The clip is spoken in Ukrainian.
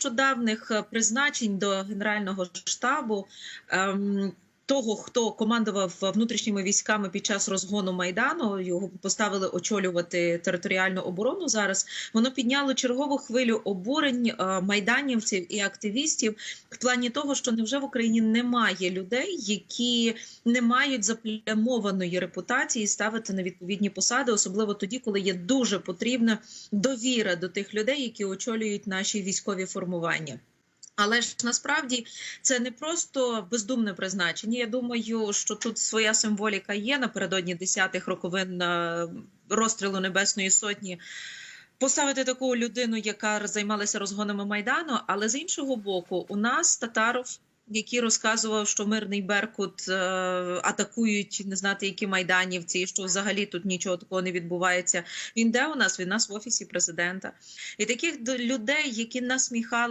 нещодавних е, призначень до генерального штабу. Ем, того, хто командував внутрішніми військами під час розгону майдану, його поставили очолювати територіальну оборону. Зараз воно підняло чергову хвилю обурень е, майданівців і активістів в плані того, що невже в Україні немає людей, які не мають заплямованої репутації ставити на відповідні посади, особливо тоді, коли є дуже потрібна довіра до тих людей, які очолюють наші військові формування. Але ж насправді це не просто бездумне призначення. Я думаю, що тут своя символіка є напередодні 10-х роковин е, розстрілу Небесної Сотні. Поставити таку людину, яка займалася розгонами майдану, але з іншого боку, у нас Татаров, який розказував, що мирний Беркут е, атакують не знати, які майданівці, і що взагалі тут нічого такого не відбувається. Він де у нас? Він нас в офісі президента. І таких людей, які насміхали.